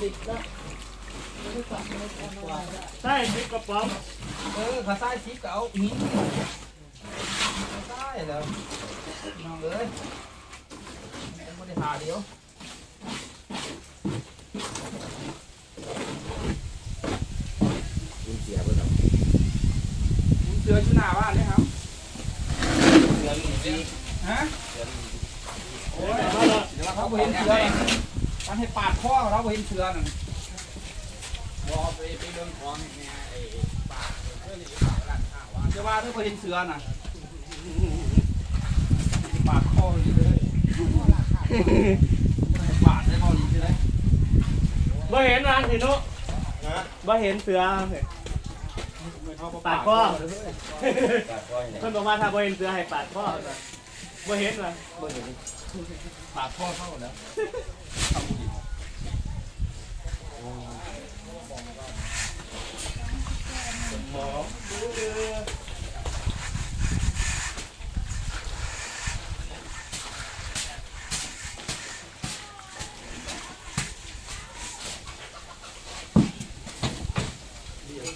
ติดนะใช่ซิปกระป๋องเออขาซ้ายซิปก็เอาหินขาซ้ายแล้วน้องเอ้ยผมไม่ได้หาเดียวคุณเสียเพื่อนเราผมเสือชุหน้าบ้านเลยครับเสียมีดีฮะเสียมีโอ้ยเราบ่เห็นเสือน่ะ มันให้ปาดคอเราบ่เห็นเสือน่ะบอไปไปเดินของเนี่ยไอ้ป่าเพื่อนที่ป่าร้านข้าวว่าจะว่าถ้าบ่เห็นเสือน่ะปาดคออย่างนี้เลยปาดได้พอดีเลยบ่เห็นร้านสินุบ่เห็นเสือปาดข้อป่าก้อยเนี่ยเพิ่นบอกว่าถ้าบ่เห็นเสือให้ปาดข้อบ่เห็นว่ะปาดคอเข้าแล้ว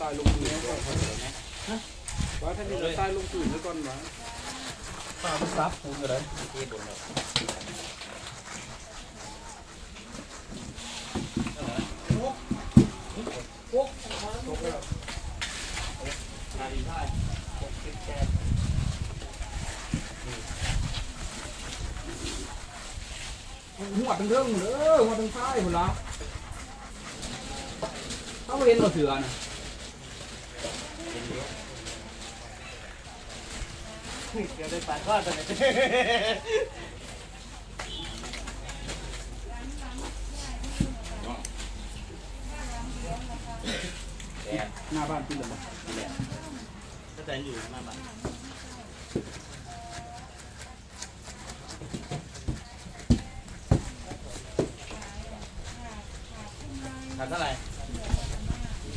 ตายลงพื้นก่อนว่าท่านนี่ตายลงพื้นแล้วก่อนวะปาดซับผมก็ได้ที่บนเรา หัวตั้งเรื่องเด้อหัวตั้งซ้ายหมดแล้วเขาบ่เห็นบ่เสือน่ะเดี๋ยวได้ปาดข้อตอนนี้แดงหน้าบ้านพี่เลย บ่ก็แต่อยู่มาบ้าน ขาดเท่าไหร่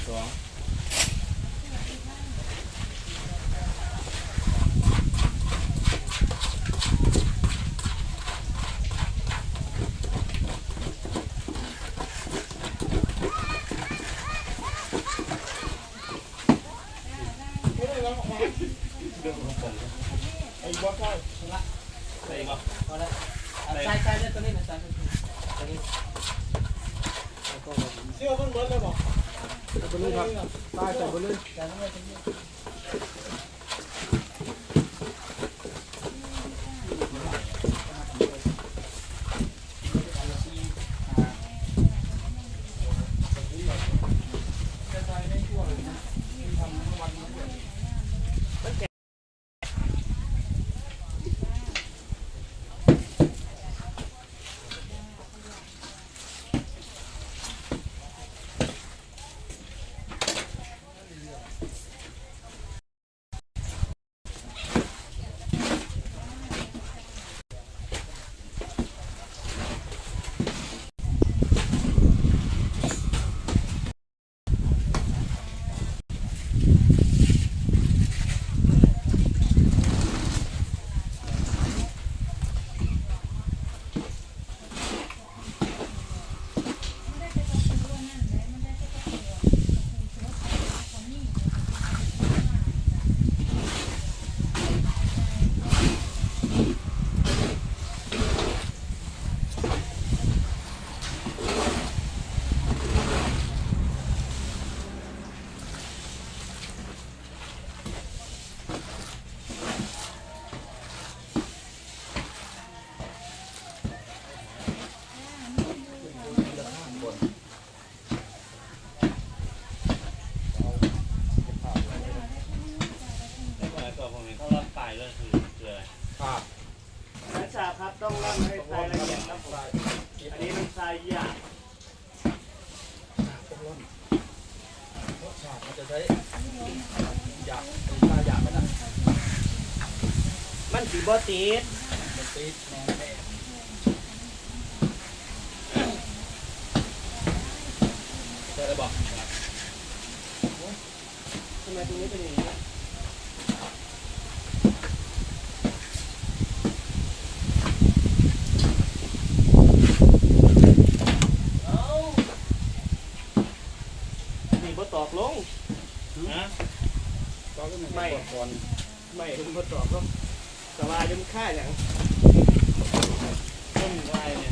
สอง ไอ้บ่เข้าละใส่บ่ ใช่ใช่เล่นตัวนี้นะใช่ตัวนี้ เสื้อเพิ่นเบิดเลยบ่ ตัวนี้ครับตายใส่ไปเลย ใช่ตัวนี้ตัวนี้เขารับปลายก็คือคืออะไร ครับ นักชาครับต้องร่ำให้ทรายละเอียดครับผมอันนี้มันทรายหยาบ มันจะใช้อยากตาอยากไหมนะ มันสิบ่ติดมันตีแน่แน่ใช่เลยบอกทำไมตรงนี้เป็นอย่างนี้ลงนะก็ไม่ก่อนไม่ถึงทดสอบ ก็สบายจนค่าอย่างต้นไม้เนี่ย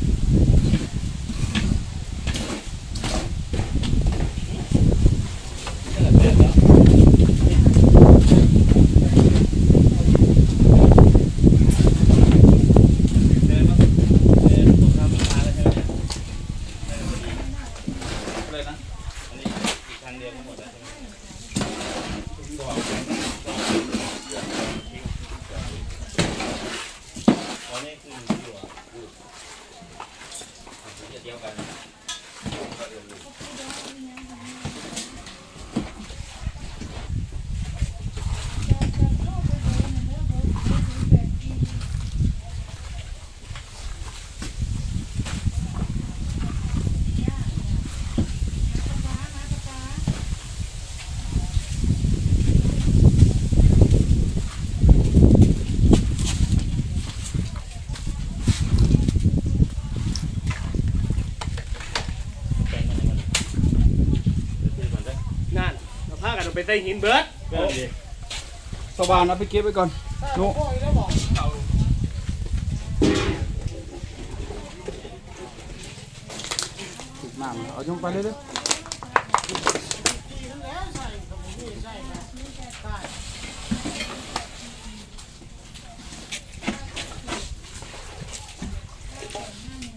นี่แหละเสร็จแล้วเดินมาเดินตรงทางมีทางเลยใช่ไหมเนี่ยเดินพอดี เลยนะ อันนี้อีกทางเดียวก็หมดแล้วใช่ไหม อ๋อนี่คือที่ว่าพูดเดียวกันก็เรียนรู้ แปลงมันยังไงเดี๋ยวคุยก่อนได้ นั่นเราพากันเอาไป ใส่หินเบิร์ดเพื่อนดีสว่านเอาไปเก็บไว้ก่อนนุติดน้ำเอาจงไปเลยเด้อ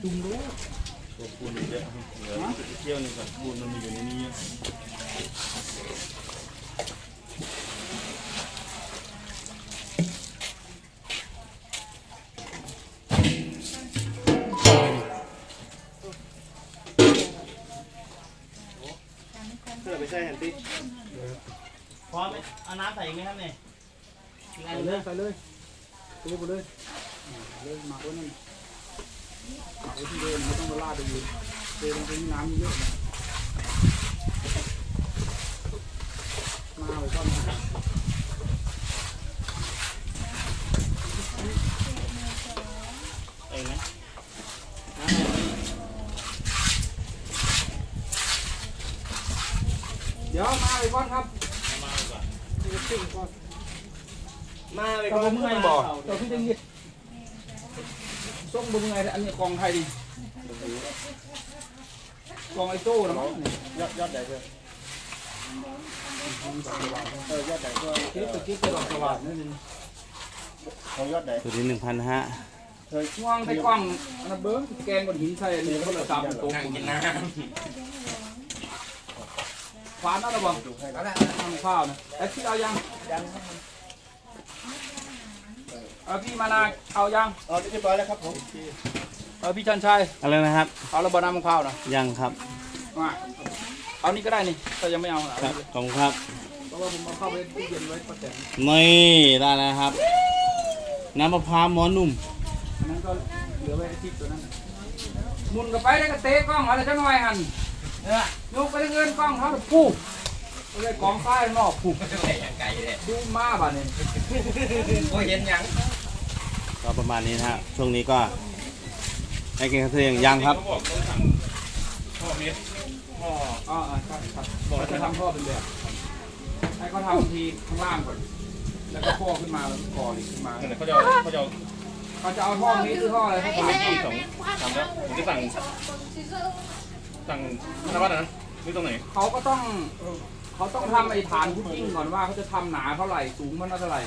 จุ่มดูตัวปูนอีกเยอะเหลือเที่ยวหนึงก่อนปูนมันมีอยู่ในนี้ เยอะเพื่อไปใส่หันติพร้อมไหมเอาน้ำใส่อีกไหมครับเนี่ยอีกอันไปหนึงเลยนะไปเลยไปเลยไปเลยอ่าเลยหมักไว้นั่นหมักไว้ที่เดิมไม่ต้องไปลาดไปอยู่เดินลงไปที่น้ำเยอะนะมาไปก่อนนะ เองไหม เดี๋ยวมาไปก่อนครับเอามาดีกว่ามาไปไปก่อนเมื่อยบ่เดี๋ยวพี่จะยิดส้มบนไงอันนี้กองไทยดิกองไอโต้นะมั้งเนี่ยยอดยอดใหญ่เลยเออยอดใหญ่ก็เก็บตะกี้ไปดอกสลัดนั่นเองของยอดใหญ่ตัวนี้หนึ่งพันห้าเคยง่วงไปกล้องอันนั้นเบิ้งแกงบนหินใส่อันนี้ก็เลยตามโต๊ะนั่งกินน้ ฟานนั่นระวังดูให้ทำข้าวนะไอ้ที่เอายังเอาพี่มานาเอายังเอ๋อเรียบร้อยแล้วครับผมเอาพี่ชันชัยอะไรนะครับ เอาระเบิดน้ำข้าวนะยังครับมาเอานี่ก็ได้นี่ถ้ายังไม่เอาครับขอบคุณครับเพราะว่าผมเอาเข้าไปตู้เย็นไว้ประแตนนี่ได้แล้วครับ น้ำมะพร้าวหมอนุ่มนั้นก็เหลือไว้ทิพย์ตัวนั้นมุนกับไปได้ก็เตะกล้องอะไรจังหน่อยหัน เนี่ยยกไปเงินกล้องเขาปุ๊บไปเลยกองซ้ายนอกปุ๊บยังไก่เลยดูมาบ้านี่โอ้เห็นยังก็ประมาณนี้นะฮะช่วงนี้ก็ให้กินข้าวเที่ยงยังครับอ๋ออ๋อครับครับบอกจะทำท่อเป็นแบบให้เขาทำทีข้างล่างก่อนแล้วก็พ่อขึ้นมาแล้วก็ก่อเหล็กขึ้นมาเขาจะเอาเขาจะเอาเขาจะเอาท่อนี้หรือท่ออะไรเขาถามที่สองทำแล้วผมจะสั่ง สั่งธนวัฒน์นะนี่ตรงไหนเขาก็ต้องเขาต้องทำไอ้ฐานพุดดิ้งก่อนว่าเขาจะทำหนาเท่าไหร่สูงมันเท่าไหร่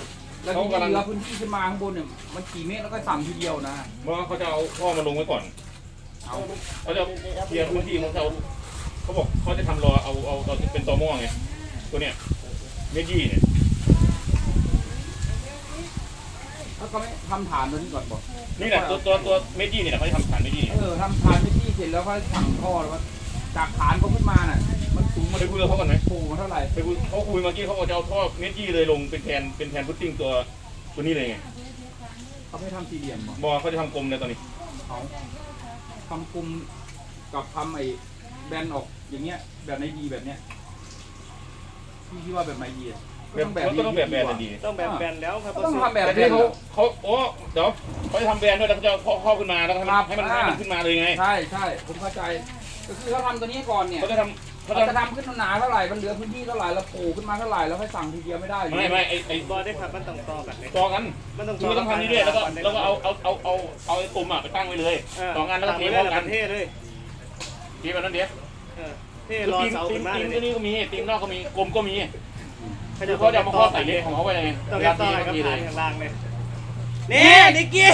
แล้วทีนี้เหลือพื้นที่ขึ้นมาข้างบนเนี่ยมันกี่เมตรแล้วก็สั่งทีเดียวนะเพราะว่าเขาจะเอาพ่อมาลงไว้ก่อนเอาเขาจะเคลียร์พื้นที่ของเขาเขาบอกเขาจะทำรอเอาเอาตอนที่เป็นตอหม้อไงตัวเนี้ยเมจี้เนี่ย แล้วก็ไม่ทำฐานตัวนี้ก่อนบอกนี่แหละตัวตัวตัวเมจี้เนี่ยแหละเขาจะทำฐานเมจี้เนี่ยเออทำฐานพื้นที่เสร็จแล้วก็สั่งท่อแล้วว่าจากฐานเขาขึ้นมาน่ะ มันสูงมาเคยคุยกับเขาก่อนไหมโผล่มาเท่าไหร่เคยคุยเขาคุยเมื่อกี้เขาบอกจะเอาท่อเมจี้เลยลงเป็นแทนเป็นแทนพุตติ้งตัวตัวนี้เลยไงเขาไม่ทำสี่เหลี่ยมบอกบอกว่าเขาจะทำกลมเลยตอนนี้เขาทำกลุ่มกับทำไอ้แบนออกอย่างเงี้ย แบบในดีแบบเนี้ยพี่คิดว่าแบบไหนดีอะ ต้องแบบก็นี้ต้องแบบแบรนด์ดีต้องแบบแบนแล้วครับต้องทำแบบแต่นี้ที่เขาเขาโอ้เดี๋ยวเขาจะทำแบรนด์ด้วยแล้วเขาจะเอาข้อขึ้นมาแล้วให้มันให้มันให้มันขึ้นมาเลยไงใช่ใช่ผมเข้าใจก็คือเขาทำตัวนี้ก่อนเนี่ยเขาจะทำเขาเราจะจะทำขึ้นหนาเท่าไหร่มันเหลือพื้นที่เท่าไหร่แล้วปลูกขึ้นมาเท่าไหร่แล้วค่อยสั่งทีเดียวไม่ได้อยู่ไม่ไม่ไอไอบอได้ครับมันต้องต่อกันเลยต่อกันมันต้องคือต้องทำนี่ด้วยแล้วก็แล้วก็เอาเอาเอาเอาเอาไอ้ปุ่มอะไปตั้งไว้เลยต่องานแล้วก็เทพร้อมกันเท่เลยทีแบบนั้นเดี๋ยวเท่รอเสาตีขึ้มนมาตีเลมยตัวนี้ก็มีตีมนอกก็มีกลมก็มีเขา คือจะเขาจะเอามาข้อใส่เล็กของเขาไปเลยต้องเวเล่ลานต่ตีอก็กับมีเลทางยข้างล่างเลยนี่นิกกี้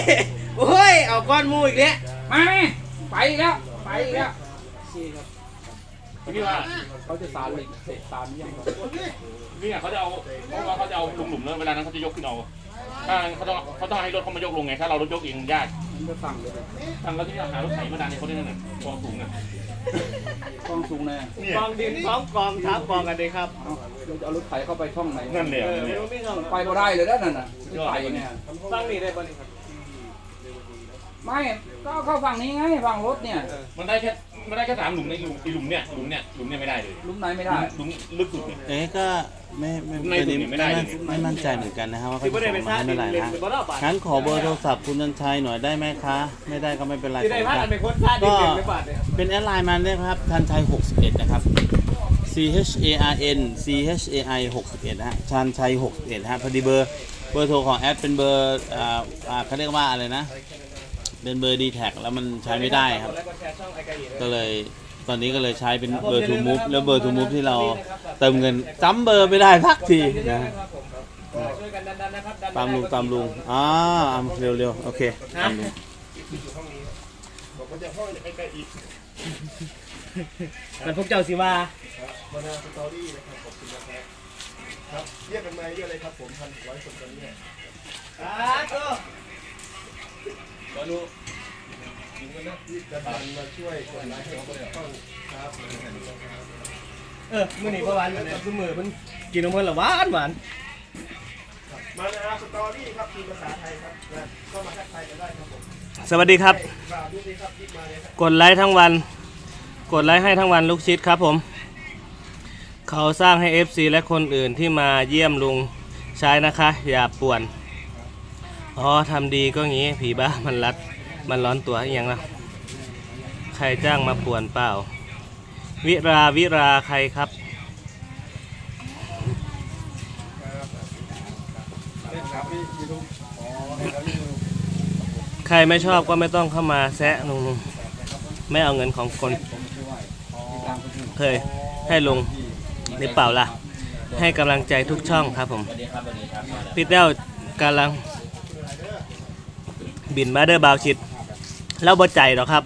โอ้ยเอาก้อนมูอีกแล้วมาไหมไปอีกแล้ว ไปอีกแล้วพี่ว่าเขาจะสารเหล็กเสกสารยังไงพี่อะเขาจะเอาเขาว่าเขาจะเอาลุงหลุมแล้วเวลานั้นเขาจะยกขึ้นเอาถ้าเขาต้องเขาต้องให้รถเขามายกลงไงถ้าเรารถยกเองยากมันก็สั่งเลยทางเราที่หารถไถมาดันในเขาได้นั่นน่ะกองสูงอะ กองสูงแน่กองดินพร้อมกองทับกองกันเลยครับเอาเราจะเอารถไถเข้าไปช่องไหน นั่นเลยเออนั่นเลไม่ยรู้ไม่ต้องไปก็ได้เลยนะนั่นน่ะรถไถเนี่ยฟังนี่ได้ป่ะนี่ครับไม่ก็เข้าฝั่งนี้ไงฝั่งรถเนี่ย มันได้แค่ มันได้แค่สามหลุมในหลุมไอหลุมเนี่ยหลุมเนี่ยหลุมเนี่ยไม่ได้เลยลุมไหนไม่ได้หลุมลึกสุดเนี่ย เอ๊ะก็ไม่ไม่ในไม่ถุงนี่ไม่ได้ไม่เลยไม่มั่นใจเหมือนกันนะครับว่าเขาที่จะไม่ส่ได้งไปมาซ่าให้ดิเมื่อไหร่เล่นนะเป็นบอลบาทงั้นขอเบอร์โทรศัพท์คุณชันชัยหน่อยได้ไหมคะ ไม่ได้ก็ไม่เป็นไรที่ได้พากันเป็นคนซ่าดิเล่นเป็นบาทเลยเป็นแอดไลน์มันด้วยครับชันชัย61 นะครับ C H A R N C H A I 61นะฮะชันชัย61นะฮะพอดีเบอร์เบอร์โทรของแอดเป็นเบอร์อ่าอ่าเขาเรียกว่าอะไรนะ เป็นเบอร์ d t แทแล้วมันใช้ไม่ได้ครับแล้วก็แชร์ช่องไอไก่อีกก็เลยตอนนี้ก็เลยใช้เป็นเบอร์ to move แล้วเบอร์ to move ที่เราเติมเงินจำเบอร์ไม่ได้สักทีนะฮะช่วยกันดันๆนะครับดันตามลุงตามลุงอ่าอ่าเร็วเร็วโอเคตามลุงมันพวกเจ้าสิว่ามานาสตอรี่นะครับขอบคุณนะครับครับเรียกกันมาเยอะเลยครับผมพันร้อยคนตอนนี้ อ่าก็ที่กระตันมาช่วยคนร้ายให้เขาต้องครับเออมื้อนี้เมื่อวานมันคือมือมันกินนมเพิ่นละหวานหวานมานาสตอรี่ครับทีมภาษาไทยครับนะก็มาทักทายกันได้ครับผมสวัสดีครับฝากด้วยนะครับรีบมาเลยครับ กดไลค์ทั้งวัน กดไลค์ให้ทั้งวันลูกชิดครับผม เขาสร้างให้ FC และคนอื่นที่มาเยี่ยมลุงใช้นะคะ อย่าป่วน อ๋อทำดีก็งี้ผีบ้ามันรัด มันร้อนตัวอย่างละใครจ้างมาป่วนเปล่า วิราวิราใครครับ ใครไม่ชอบก็ไม่ต้องเข้ามาแซะลุงไม่เอาเงินของคน เคยให้ลุงหรือเปล่าล่ะ ให้กำลังใจทุกช่องครับผม พี่เต้วกำลัง บินมาเดอร์บาวชิดแล้วบ่ใจหรอกครับ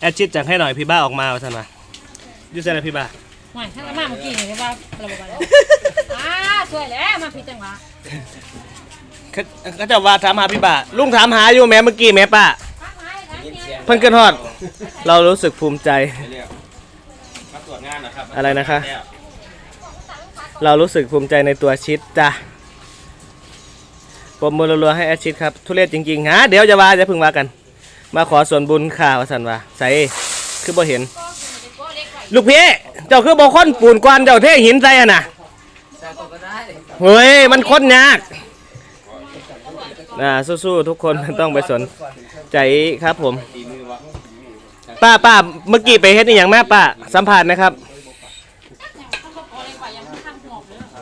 แอดชิดจังให้หน่อยพี่บ้าออกมาว่าสันมาอยู่เซนพี่บ้าหวานข้างละมาเมื่อกี้นี่ว่าระบบอะไรอ่าสวยแล้วมาผิดจังหวะเขาเขาจะว่าถามหาพี่บ้าลุงถามหาอยู่แม่เมื่อกี้แม่ป้าทักมาให้กันเนี่ยเพิ่นขึ้นฮอด เรารู้สึกภูมิใจ มาตรวจงานนะครับ อะไรนะคะ เรารู้สึกภูมิใจในตัวชิดจ้ะ ปรบมือรัวๆให้แอดชิดครับ ทุเรศจริงๆฮะเดี๋ยวจะว่าจะพึ่งว่ากัน มาขอส่วนบุญข่าวสันว่าใส่คือบ่เห็น ลูกพี่เจ้าคือบ่ค้นปูนกวนเจ้าเทหินใส่อะน่ะเฮ้ยมันค้นยากนะสู้ๆทุกคนต้องไปสนใจครับผม ป้าป้าเมื่อกี้ไปเฮ็ดนี่อย่างแม่ป้าสัมผัสนะครับ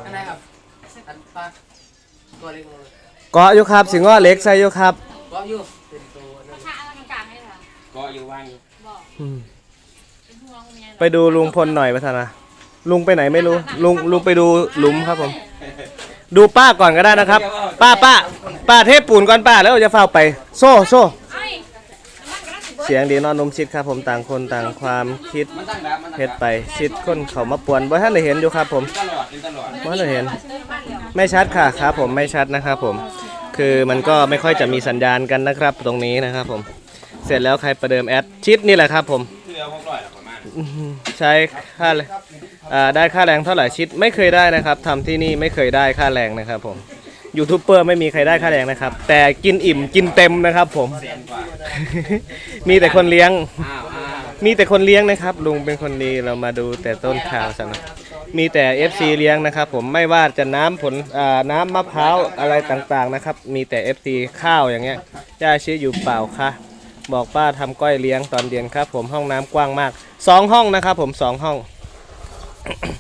อะไรครับอันปลาตัวเล็กมือ เกาะอยู่ครับ สิงห์เหล็กใส่อยู่ครับก็อยู่ถ้าเอากลางๆให้ค่ะก็อยู่ว่างอยู่บอกอืมเป็นห่วงเมียไปดูลุงพลหน่อยพัฒนาลุงไปไหนไม่รู้ ลุงลุงไปดูหลุมครับผม ดูป้าก่อนก็ได้นะครับ ป้าป้าป้าเทปูนก่อนป้าแล้วจะเฝ้าไป โซ่โซ่ไอ้มันกำลังสิเบิดเสียงดีนอนนมชิดครับ ผมต่างคนต่างความคิดมันตั้งแบบมันตั้งเฮ็ดไปชิดคนเขามาป่วนบ่ท่านได้เห็นอยู่ครับผม ตลอดเป็นตลอด บ่ท่านได้เห็น ไม่ชัดค่ะครับ ผมไม่ชัดนะครับผม คือมันก็ไม่ค่อยจะมีสัญญาณกันนะครับ ตรงนี้นะครับผมเสร็จแล้วใครประเดิมแอดชิดนี่แหละครับผมคือเอาพวกร้อยละประมาณอื้อหือใช้ค่าแรงอ่าได้ค่าแรงเท่าไหร่ชิดไม่เคยได้นะครับทำที่นี่ไม่เคยได้ค่าแรงนะครับผมยูทูบเบอร์ไม่มีใครได้ค่าแรงนะครับ แต่กินอิ่มกินเต็มนะครับ ผม มีแต่คนเลี้ยงอ้าวอ้าวมีแต่คนเลี้ยงนะครับ ลุงเป็นคนดีเรามาดูแต่ต้นข่าวสักหน่อย มีแต่ FC เลี้ยงนะครับผมไม่ว่าจะน้ำผลอ่าน้ำมะพร้าวอะไรต่างๆนะครับ มีแต่ FC ข้าวอย่างเงี้ยย่าชีอยู่เปล่าค่ะ บอกป้าทำก้อยเลี้ยงตอนเย็นครับ ผมห้องน้ำกว้างมากสองห้องนะครับผมสองห้อง